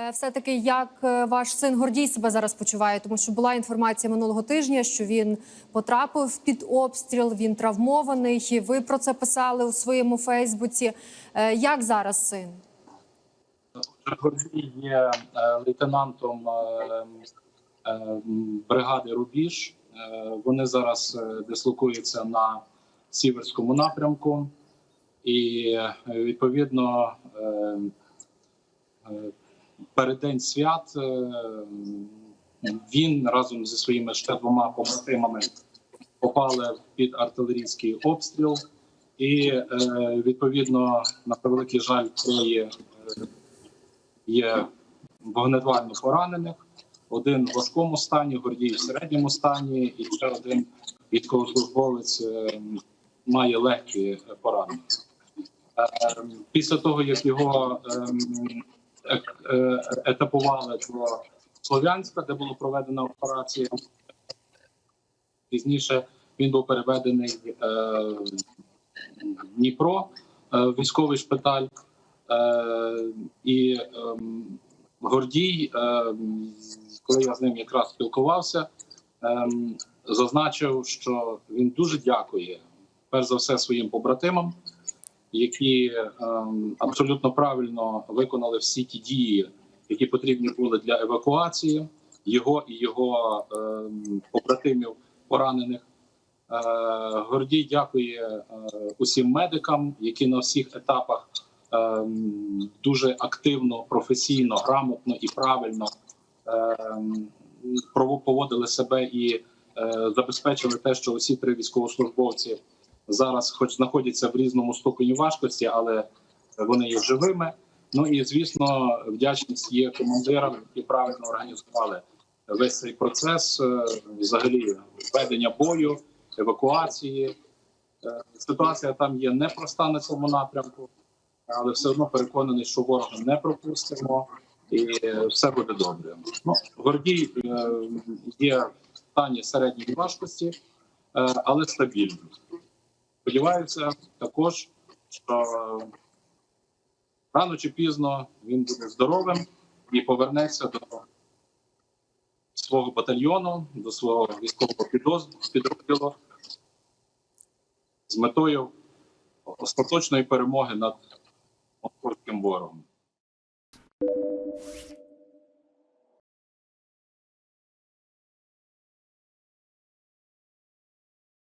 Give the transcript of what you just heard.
Е, Все-таки як е, ваш син Гордій себе зараз почуває, тому що була інформація минулого тижня, що він потрапив під обстріл, він травмований. І Ви про це писали у своєму Фейсбуці. Е, Як зараз син? Гордій є лейтенантом бригади Рубіж. Вони зараз дислокуються на сіверському напрямку, і відповідно е, е, перед день свят е, він разом зі своїми ще двома побратимами попали під артилерійський обстріл, і е, відповідно на превеликий жаль троє е, є вогнедвально поранених, один в важкому стані, Гордій в середньому стані, і ще один військовослужбовець має легкі поранення. Після того, як його ем, етапували до Слов'янська, де була проведена операція, пізніше він був переведений е, в Дніпро, е, військовий шпиталь. Е, і ем, Гордій, коли я з ним якраз спілкувався, ем, зазначив, що він дуже дякує перш за все своїм побратимам, які ем, абсолютно правильно виконали всі ті дії, які потрібні були для евакуації його і його ем, побратимів поранених. Е, Гордій дякує е, усім медикам, які на всіх етапах ем, дуже активно, професійно, грамотно і правильно прово- поводили себе і е, забезпечили те, що усі три військовослужбовці зараз, хоч знаходяться в різному ступені важкості, але вони є живими. Ну і звісно, вдячність є командирам, які правильно організували весь цей процес, е, взагалі ведення бою, евакуації. Е, Ситуація там є непроста на цьому напрямку, але все одно переконаний, що ворога не пропустимо, і все буде добре. Ну, Гордій е, є в стані середньої важкості, але стабільний. Сподіваюся, також, що рано чи пізно він буде здоровим і повернеться до свого батальйону, до свого військового підрозділу з метою остаточної перемоги над московським ворогом.